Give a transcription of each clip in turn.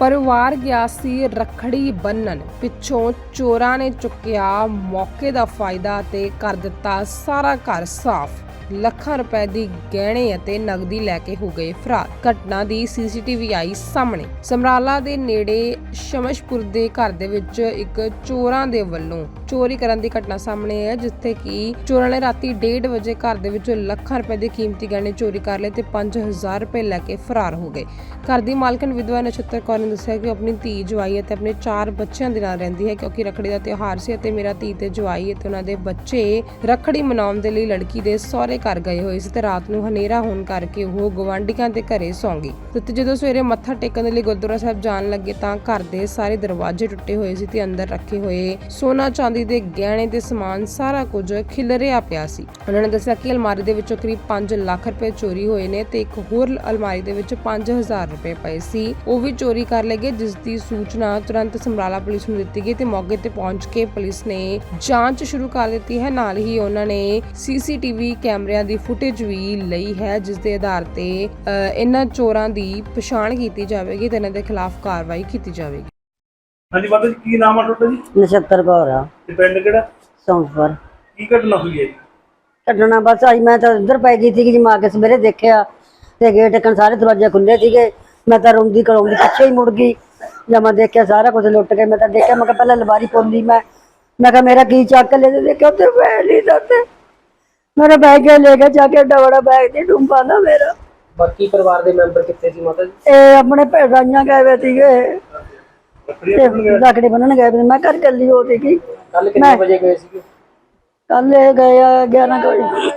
ਪਰਿਵਾਰ ਗਿਆ ਸੀ ਰਖੜੀ ਬੰਨਣ। ਪਿੱਛੋਂ ਚੋਰਾਂ ਨੇ ਚੁੱਕਿਆ ਮੌਕੇ ਦਾ ਫਾਇਦਾ ਤੇ ਕਰ ਦਿੱਤਾ ਸਾਰਾ ਘਰ ਸਾਫ਼। ਲੱਖਾਂ ਰੁਪਏ ਦੀ ਗਹਿਣੇ ਅਤੇ ਨਗਦੀ ਲੈ ਕੇ ਹੋ ਗਏ ਫਰਾਰ। ਘਟਨਾ ਦੀ ਸੀਸੀਟੀਵੀ ਆਈ ਸਾਹਮਣੇ। ਸਮਰਾਲਾ ਦੇ ਨੇੜੇ ਸ਼ਮਸ਼ਪੁਰ ਦੇ ਘਰ ਦੇ ਵਿੱਚ ਇੱਕ ਚੋਰਾਂ ਦੇ ਵੱਲੋਂ ਚੋਰੀ ਕਰਨ ਦੀ ਘਟਨਾ ਸਾਹਮਣੇ ਹੈ, ਜਿੱਥੇ ਕਿ ਚੋਰਾਂ ਨੇ ਰਾਤੀ 1:30 ਵਜੇ ਘਰ ਦੇ ਵਿੱਚੋਂ ਲੱਖਾਂ ਰੁਪਏ ਦੇ ਕੀਮਤੀ ਗਹਿਣੇ ਚੋਰੀ ਕਰ ਲਏ ਤੇ 5000 ਰੁਪਏ ਲੈ ਕੇ ਫਰਾਰ ਹੋ ਗਏ। ਘਰ ਦੀ ਮਾਲਕਨ ਵਿਧਵਾ ਨਛੱਤਰ ਕੌਰ ਨੇ ਦੱਸਿਆ ਕਿ ਆਪਣੀ ਧੀ ਜਵਾਈ ਅਤੇ ਆਪਣੇ ਚਾਰ ਬੱਚਿਆਂ ਦੇ ਨਾਲ ਰਹਿੰਦੀ ਹੈ, ਕਿਉਂਕਿ ਰੱਖੜੀ ਦਾ ਤਿਉਹਾਰ ਸੀ ਅਤੇ ਮੇਰਾ ਧੀ ਤੇ ਜਵਾਈ ਅਤੇ ਉਹਨਾਂ ਦੇ ਬੱਚੇ ਰੱਖੜੀ ਮਨਾਉਣ ਦੇ ਲਈ ਲੜਕੀ ਦੇ ਸਹੁਰੇ ਘਰ ਗਏ ਹੋਏ ਸੀ ਤੇ ਰਾਤ ਨੂੰ ਹਨੇਰਾ ਹੋਣ ਕਰਕੇ ਉਹ ਗਵਾਂਢੀਆਂ ਦੇ ਘਰੇ ਸੌਂ ਗਈ। ਤੇ ਜਦੋਂ ਸਵੇਰੇ ਮੱਥਾ ਟੇਕਣ ਦੇ ਲਈ ਗੁਰਦੁਆਰਾ ਸਾਹਿਬ ਜਾਣ ਲੱਗੇ ਤਾਂ ਘਰ ਦੇ ਸਾਰੇ ਦਰਵਾਜ਼ੇ ਟੁੱਟੇ ਹੋਏ ਸੀ ਤੇ ਅੰਦਰ ਰੱਖੇ ਹੋਏ ਸੋਨਾ ਚਾਂਦੀ ਦੇ ਗਹਿਣੇ ਤੇ ਸਮਾਨ ਸਾਰਾ ਕੁਝ ਖਿਲਰਿਆ ਪਿਆ ਸੀ। ਉਹਨਾਂ ਨੇ ਦੱਸਿਆ ਕਿ ਅਲਮਾਰੀ ਦੇ ਵਿੱਚੋਂ ਕਰੀਬ 5 ਲੱਖ ਰੁਪਏ ਚੋਰੀ ਹੋਏ ਨੇ ਤੇ ਇੱਕ ਹੋਰ ਅਲਮਾਰੀ ਦੇ ਵਿੱਚ 5000 ਰੁਪਏ ਪਏ ਸੀ। ਉਹ ਵੀ ਚੋਰੀ ਕਰ ਲਏ ਗਏ, ਜਿਸ ਦੀ ਸੂਚਨਾ ਤੁਰੰਤ ਸਮਰਾਲਾ ਪੁਲਿਸ ਨੂੰ ਦਿੱਤੀ ਗਈ ਤੇ ਮੌਕੇ ਤੇ ਪਹੁੰਚ ਕੇ ਪੁਲਿਸ ਨੇ ਜਾਂਚ ਸ਼ੁਰੂ ਕਰ ਦਿੱਤੀ ਹੈ। ਨਾਲ ਹੀ ਉਹਨਾਂ ਨੇ ਸੀਸੀਟੀਵੀ ਕੈਮਰਿਆਂ ਦੀ ਫੁਟੇਜ ਵੀ ਲਈ ਹੈ ਜਿਸ ਦੇ ਆਧਾਰ ਤੇ ਇਹਨਾਂ ਚੋਰਾਂ ਦੀ ਪਛਾਣ ਕੀਤੀ ਜਾਵੇਗੀ ਤੇ ਇਹਨਾਂ ਦੇ ਖਿਲਾਫ ਕਾਰਵਾਈ ਕੀਤੀ ਜਾਵੇਗੀ। ਹਾਂਜੀ ਮਾਤਾ ਜੀ ਕੀ ਨਾਮ ਆ ਤੁਹਾਡਾ ਜੀ? ਨਛੱਤਰ ਕੌਰ ਆ। ਤੇ ਪਿੰਡ ਕਿਹੜਾ? ਸੌਂਫਰ। ਕੀ ਘਟਨਾ ਹੋਈ ਹੈ ਜੀ? ਕੱਢਣਾ ਬਸ ਆਈ ਮੈਂ ਤਾਂ ਉੱਧਰ ਪੈ ਗਈ ਸੀ ਕਿ ਜੀ ਮਾਂ ਕੇ ਸਵੇਰੇ ਦੇਖਿਆ ਤੇ ਗੇਟ ਟਕਣ ਸਾਰੇ ਦਰਵਾਜ਼ੇ ਖੁੱਲੇ ਸੀਗੇ। ਮੈਂ ਤਾਂ ਰੋਂਦੀ ਕਰਾਉਂਦੀ ਪਿੱਛੇ ਹੀ ਮੁੜ ਗਈ। ਜਦ ਮੈਂ ਦੇਖਿਆ ਸਾਰਾ ਕੁਝ ਲੁੱਟ ਕੇ ਮੈਂ ਤਾਂ ਦੇਖਿਆ ਮੈਂ ਕਿਹਾ ਪਹਿਲਾਂ ਲਵਾਰੀ ਪੋਲੀ ਮੈਂ। ਮੈਂ ਕਿਹਾ ਮੇਰਾ ਕੀ ਚੱਕ ਲੈ ਦੇਖਿਆ ਉੱਥੇ ਬੈਗ ਨਹੀਂ ਦਿੱਤੇ ਮੇਰਾ ਬੈਗ ਲੈ ਕੇ ਜਾ ਕੇ ਏਡਾ ਬੜਾ ਬੈਗ ਦੀ ਡੂੰਬਾ ਨਾ ਮੇਰਾ। ਬਾਕੀ ਪਰਿਵਾਰ ਦੇ ਮੈਂਬਰ ਕਿੱਥੇ ਸੀ ਮਾਤਾ ਜੀ? ਇਹ ਆਪਣੇ ਭੈਣਾਂ ਗਏ ਵੇ ਸੀਗੇ। ਤੇ ਲੱਕੜੇ ਬੰਨਣ ਗਏ ਵੇ ਮੈਂ ਘਰ ਕੱਲੀ ਹੋ ਸੀਗੀ ਕੱਲ ਕਿੰਨੇ ਵਜੇ ਗਏ ਸੀਗੇ? ਕੱਲ ਇਹ ਗਏ ਆ 11 ਕੁ ਵਜੇ।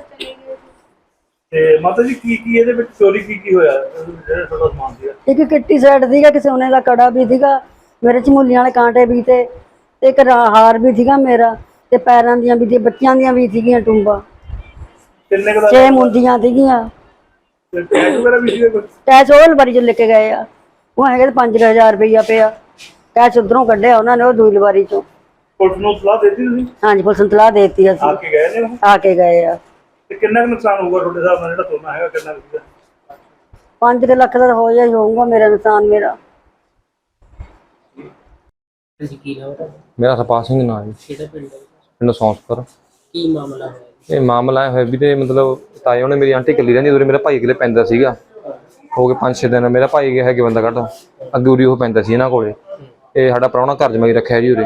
ਤੇ ਮਾਤਾ ਜੀ ਕੀ ਕੀ ਇਹਦੇ ਵਿੱਚ ਚੋਰੀ ਕੀ ਕੀ ਹੋਇਆ? ਜਿਹੜਾ ਤੁਹਾਡਾ ਸਮਾਨ ਸੀਗਾ। ਇੱਕ ਕਿੱਟੀ ਸੈੱਟ ਸੀਗਾ ਕਿ ਸੋਨੇ ਦਾ ਕੜਾ ਵੀ ਸੀਗਾ ਮੇਰੇ ਝਮੂਲੀਆਂ ਵਾਲੇ ਕਾਂਟੇ ਵੀ ਤੇ ਇੱਕ ਹਾਰ ਵੀ ਸੀਗਾ ਮੇਰਾ ਤੇ ਪੈਰਾਂ ਦੀਆਂ ਵੀ ਤੇ ਬੱਚਿਆਂ ਦੀਆਂ ਵੀ ਸੀਗੀਆਂ ਟੁੰਬਾਂ। ਕਿੰਨੇ ਕੁ ਦਾ ਛੇ ਮੁੰਦੀਆਂ ਸੀਗੀਆਂ। ਤੇ ਟੈਗ ਵਗੈਰਾ ਵੀ ਸੀਗਾ ਕੁਝ ਕੈਸ਼ ਉਹ ਲਵਾਰੀ ਚ ਲੈ ਕੇ ਗਏ ਆ। ਉਹ ਹੈਗੇ ਤੇ 5000 ਰੁਪਈਆ ਪਿਆ। ਕੈਸ਼ ਉਧਰੋਂ ਕੱਢਿਆ ਉਹਨਾਂ ਨੇ ਉਹ ਦੂਈ ਲਵਾਰੀ ਚੋਂ। ਪੁਲਿਸ ਨੂੰ ਸਲਾਹ ਦਿੱਤੀ ਤੁਸੀਂ? ਹਾਂਜੀ ਪੁਲਿਸ ਨੂੰ ਤਲਾਹ ਦੇਤੀ ਆ ਅਸੀਂ ਕੇ ਗਏ ਨੇ ਉਹ? ਆ ਕੇ ਗਏ ਆ। ਤੇ ਕਿੰਨਾ ਕੁ ਨੁਕਸਾਨ ਹੋਊਗਾ ਤੁਹਾਡੇ ਹਿਸਾਬ ਨਾਲ ਜਿਹੜਾ ਸੋਨਾ ਹੈਗਾ ਕਿੰਨਾ ਕੁ ਸੀਗਾ? 5 ਲੱਖ ਦਾ ਤਾਂ ਹੋ ਜਾਈ ਹੋਊਗਾ ਮੇਰਾ ਨੁਕਸਾਨ ਮੇਰਾ। ਤੁਸੀਂ ਕੀ ਨਾਮ ਹੈ ਮੇਰਾ ਸਰਪਾਲ ਸਿੰਘ ਨਾਮ ਹੈ ਜੀ। ਕਿਹੜਾ ਪਿੰਡ ਹੈ? ਪਿੰਡ ਸੌਂਸਪੁਰ। ਕੀ ਮਾਮਲਾ ਹੋਇਆ? ਇਹ ਮਾਮਲਾ ਹੋਇਆ ਵੀ ਤੇ ਮਤਲਬ ਤਾਏ ਉਹਨੇ ਮੇਰੀ ਆਂਟੀ ਇਕੱਲੀ ਰਹਿੰਦੀ ਉਰੇ ਮੇਰਾ ਭਾਈ ਅਗਲੇ ਪੈਂਦਾ ਸੀਗਾ। ਹੋ ਗਏ 5-6 ਦਿਨ ਮੇਰਾ ਭਾਈ ਗਿਆ ਹੈਗੇ ਬੰਦਾ ਕੱਢ ਅੱਗੇ ਉਰੀ ਉਹ ਪੈਂਦਾ ਸੀ ਇਹਨਾਂ ਕੋਲੇ। ਇਹ ਸਾਡਾ ਪ੍ਰਾਹੁਣਾ ਘਰ ਜਮਾਈ ਰੱਖਿਆ ਜੀ ਉਰੇ।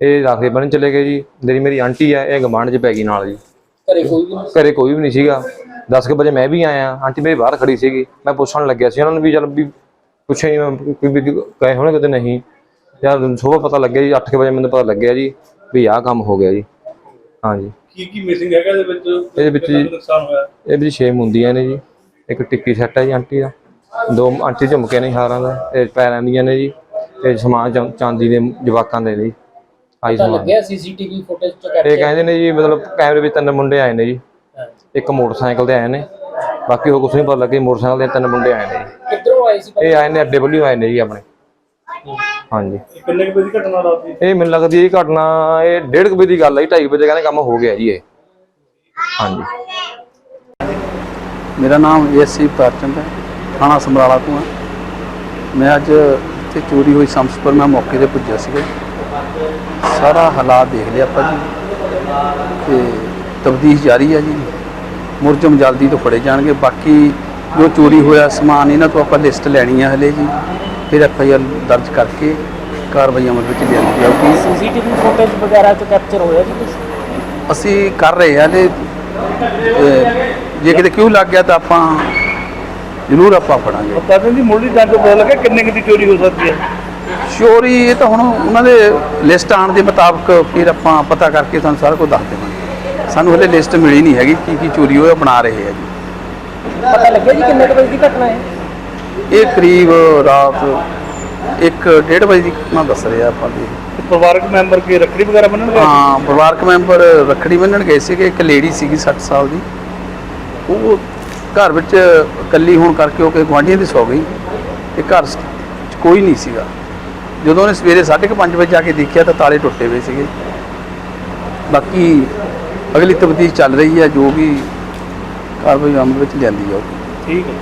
ਇਹ ਰਾਖੇ ਬੰਨ ਚਲੇ ਗਏ ਜੀ। ਜਿਹੜੀ ਮੇਰੀ ਆਂਟੀ ਆ ਇਹ ਗਮਾਂਡ 'ਚ ਪੈ ਗਈ ਨਾਲ ਜੀ। ਘਰੇ ਕੋਈ ਵੀ ਘਰੇ ਕੋਈ ਵੀ ਨਹੀਂ ਸੀਗਾ। 10 ਵਜੇ ਮੈਂ ਵੀ ਆਇਆ ਆਂਟੀ ਮੇਰੀ ਬਾਹਰ ਖੜੀ ਸੀਗੀ। ਮੈਂ ਪੁੱਛਣ ਲੱਗਿਆ ਸੀ ਉਹਨਾਂ ਨੂੰ ਵੀ ਚੱਲ ਵੀ ਪੁੱਛਿਆ ਹੀ ਮੈਂ ਕੋਈ ਵੀ ਗਏ ਹੋਣੇ ਕਿਤੇ ਨਹੀਂ। ਯਾਰ ਸੁਬਾਹ ਪਤਾ ਲੱਗਿਆ ਜੀ 8 ਵਜੇ ਮੈਨੂੰ ਪਤਾ ਲੱਗਿਆ ਜੀ ਵੀ ਆਹ ਕੰਮ ਹੋ ਗਿਆ ਜੀ। ਹਾਂਜੀ। ਕੀ ਕੀ ਮਿਸਿੰਗ ਹੈਗਾ ਇਹਦੇ ਵਿੱਚ? ਇਹਦੇ ਵਿੱਚ ਕਿੰਨਾ ਜੀ- ਕੁ ਨੁਕਸਾਨ ਹੋਇਆ? ਇਹ ਵੀ ਛੇ ਮੁੰਦੀਆਂ ਨੇ ਜੀ। ਇੱਕ ਟਿੱਕੀ ਸੈੱਟ ਹੈ ਜੀ ਆਂਟੀ ਦਾ। ਦੋ ਆਂਟੀ ਝੁਮਕੇ ਨੇ ਹਾਰਾਂ ਦਾ। ਇਹ ਪੈਰਾਂ ਦੀਆਂ ਨੇ ਜੀ। ਤੇ ਸਮਾਨ ਚਾਂ- ਚਾਂਦੀ ਦੇ ਜਵਾਕਾਂ ਦੇ ਜੀ ਆਈ ਸਮਾਨ। ਲੱਗਿਆ ਸੀਸੀਟੀਵੀ ਫੁਟੇਜ ਚ ਇਹ ਕਹਿੰਦੇ ਨੇ ਜੀ ਮਤਲਬ ਕੈਮਰੇ ਵਿੱਚ ਤਿੰਨ ਮੁੰਡੇ ਆਏ ਨੇ ਜੀ। ਇੱਕ ਮੋਟਰਸਾਈਕਲ ਤੇ ਆਏ ਨੇ। ਬਾਕੀ ਉਹ ਕੁਛ ਨਹੀਂ ਪਤਾ ਲੱਗੇ ਮੋਟਰਸਾਈਕਲ ਤੇ ਤਿੰਨ ਮੁੰਡੇ ਆਏ ਨੇ ਜੀ। ਕਿੱਧਰੋਂ ਆਏ ਸੀ ਇਹ ਆਏ ਨੇ ਅੱਡੇ ਵੱਲੋਂ ਆਏ ਨੇ ਜੀ ਆਪਣੇ। ਹਾਂਜੀ। ਕਿੰਨੇ ਕੁ ਵਜੇ ਦੀ ਘਟਨਾ ਰਾਤ ਦੀ? ਇਹ ਮੈਨੂੰ ਲੱਗਦੀ ਹੈ ਇਹ ਘਟਨਾ ਇਹ 1:30 ਵਜੇ ਦੀ ਗੱਲ ਹੈ 2:30 ਵਜੇ ਕਹਿੰਦੇ ਕੰਮ ਹੋ ਗਿਆ ਜੀ ਇਹ। ਹਾਂਜੀ। ਮੇਰਾ ਨਾਮ ਏਸੀ ਪ੍ਰਚੰਦ ਹੈ ਥਾਣਾ ਸਮਰਾਲਾ ਤੋਂ ਹਾਂ। ਮੈਂ ਅੱਜ ਇੱਥੇ ਚੋਰੀ ਹੋਈ ਸੰਸਪਰ ਮੈਂ ਮੌਕੇ ਤੇ ਪੁੱਜਿਆ ਸੀਗਾ। ਸਾਰਾ ਹਾਲਾਤ ਦੇਖ ਲਿਆ ਆਪਾਂ ਜੀ। ਤੇ ਤਬਦੀਸ਼ ਜਾਰੀ ਹੈ ਜੀ। ਮੁਰਜਮ ਜਲਦੀ ਤੋਂ ਫੜੇ ਜਾਣਗੇ। ਬਾਕੀ ਜੋ ਚੋਰੀ ਹੋਇਆ ਸਮਾਨ ਇਹਨਾਂ ਤੋਂ ਆਪਾਂ ਲਿਸਟ ਲੈਣੀ ਹੈ ਹਲੇ ਜੀ। ਫਿਰ ਐਫ ਆਈ ਆਰ ਦਰਜ ਕਰਕੇ ਕਾਰਵਾਈ ਅਮਲ ਵਿੱਚ ਲਿਆਂਦੀ ਜਾਊਗੀ। ਸੀਸੀਟੀਵੀ ਫੁਟੇਜ ਵਗੈਰਾ ਚ ਕੈਪਚਰ ਹੋਇਆ ਜੀ ਕੁਛ ਅਸੀਂ ਕਰ ਰਹੇ ਹਾਂ ਤੇ ਜੇ ਕਿਤੇ ਕਿਉਂ ਲੱਗ ਗਿਆ ਤਾਂ ਆਪਾਂ ਜ਼ਰੂਰ ਆਪਾਂ ਫੜਾਂਗੇ। ਕਹਿੰਦੇ ਜੀ ਮੁੱਢਲੀ ਜਾਂਚ ਤੋਂ ਪਤਾ ਲੱਗਾ ਕਿੰਨੇ ਕੁ ਦੀ ਚੋਰੀ ਹੋ ਸਕਦੀ ਹੈ। ਚੋਰੀ ਇਹ ਤਾਂ ਹੁਣ ਉਹਨਾਂ ਦੇ ਲਿਸਟ ਆਉਣ ਦੇ ਮੁਤਾਬਕ ਫਿਰ ਆਪਾਂ ਪਤਾ ਕਰਕੇ ਤੁਹਾਨੂੰ ਸਾਰਾ ਕੁਝ ਦੱਸ ਦੇਵਾਂਗੇ। ਸਾਨੂੰ ਹਲੇ ਲਿਸਟ ਮਿਲੀ ਨਹੀਂ ਹੈਗੀ ਕੀ ਕੀ ਚੋਰੀ ਹੋਇਆ ਬਣਾ ਰਹੇ ਆ ਜੀ। ਪਤਾ ਲੱਗਿਆ ਜੀ ਕਿੰਨੇ ਕੁ ਵਜੇ ਦੀ ਘਟਨਾ ਹੈ? ਇਹ ਕਰੀਬ ਰਾਤ 1:30 ਵਜੇ ਦੀ ਘਟਨਾ ਦੱਸ ਰਿਹਾ ਆਪਾਂ ਦੀ। ਤੇ ਪਰਿਵਾਰਕ ਮੈਂਬਰ ਕੀ ਰੱਖੜੀ ਵਗੈਰਾ ਬੰਨਣਗੇ ਹਾਂ ਪਰਿਵਾਰਕ ਮੈਂਬਰ ਰੱਖੜੀ ਬੰਨਣ ਗਏ ਸੀਗੇ ਇੱਕ ਲੇਡੀ ਸੀਗੀ 60 ਸਾਲ ਦੀ। ਉਹ ਘਰ ਵਿੱਚ ਇਕੱਲੀ ਹੋਣ ਕਰਕੇ ਉਹ ਕਿ ਗੁਆਂਢੀਆਂ ਦੀ ਸੌ ਗਈ ਤੇ ਘਰ 'ਚ ਕੋਈ ਨਹੀਂ ਸੀਗਾ। ਜਦੋਂ ਉਹਨੇ ਸਵੇਰੇ 5:30 ਵਜੇ ਜਾ ਕੇ ਦੇਖਿਆ ਤਾਂ ਤਾਲੇ ਟੁੱਟੇ ਹੋਏ ਸੀਗੇ। ਬਾਕੀ ਅਗਲੀ ਤਬਦੀਲ ਚੱਲ ਰਹੀ ਹੈ ਜੋ ਵੀ ਕਾਰਵਾਈ ਅਮਲ ਵਿੱਚ ਲਿਆਂਦੀ ਜਾਊਗੀ। ਠੀਕ ਹੈ।